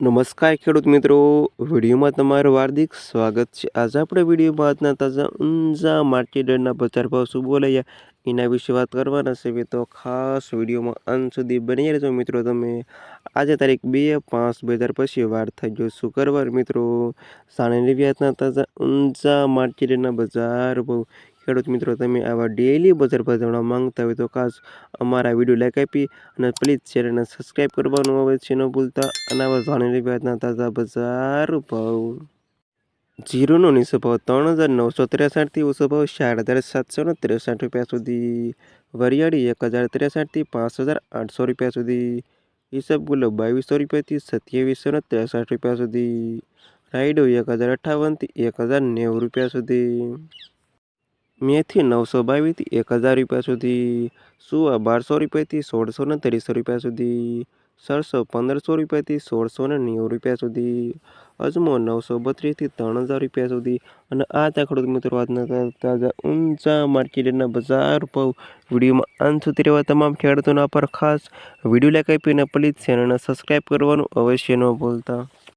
નમસ્કાર ખેડૂત મિત્રો. વિડીયોમાં તમારું હાર્દિક સ્વાગત છે. આજે આપણે વિડીયોમાં આજના તાજા ઊંઝા માર્કેટના બજાર ભાવ શું બોલાયા એના વિશે વાત કરવાના છે તો ખાસ વિડીયોમાં અંત સુધી બની રહેજો મિત્રો. તમે આજે તારીખ બે પાંચ બે હજાર પછી વાર થઈ ગયો. શુક્રવાર મિત્રો. સાણે વ્યાજના તાજા ઊંઝા માર્કેટના બજાર ભાવ ખેડૂત મિત્રો, તમે આવા ડેલી બજાર ભાવ જાણવા માંગતા હોય તો ખાસ અમારા વીડિયો લાઈક આપી અને પ્લીઝ ચેનલને સબસ્ક્રાઈબ કરવાનું આવે છે ન ભૂલતા. અને આવા જાણેલી વ્યાજના તાજા બજાર ભાવ. જીરોનો નીચો ભાવ ત્રણ હજાર નવસો ત્રેસઠથી ઓછો ભાવ ચાર હજાર સાતસો ને ત્રેસઠ રૂપિયા સુધી. વરિયાળી એક હજાર ત્રેસઠથી પાંચ હજાર આઠસો રૂપિયા સુધી. હિસાબ ગુલો બાવીસો રૂપિયાથી સત્યાવીસો ને ત્રેસઠ રૂપિયા સુધી. રાયડો એક હજાર અઠ્ઠાવનથી એક હજાર નેવું રૂપિયા સુધી. મેથી નવસો બાવીસથી એક હજાર રૂપિયા સુધી, સુવા બારસો રૂપિયાથી સોળસો ને ત્રીસો રૂપિયા સુધી, સરસો પંદરસો રૂપિયાથી સોળસો ને નેવું રૂપિયા સુધી, અજમો નવસો બત્રીસથી ત્રણ હજાર રૂપિયા સુધી. અને આ ત્યાં ખેડૂત મિત્રો આજના તાજા ઊંચા માર્કેટના બજાર ભાવ વિડીયોમાં અંત સુધી રહેવા તમામ ખેડૂતોના પર ખાસ વીડિયો લાઈક આપીને પ્લીઝ ચેનલને સબસ્ક્રાઈબ કરવાનું અવશ્ય ન ભૂલતા.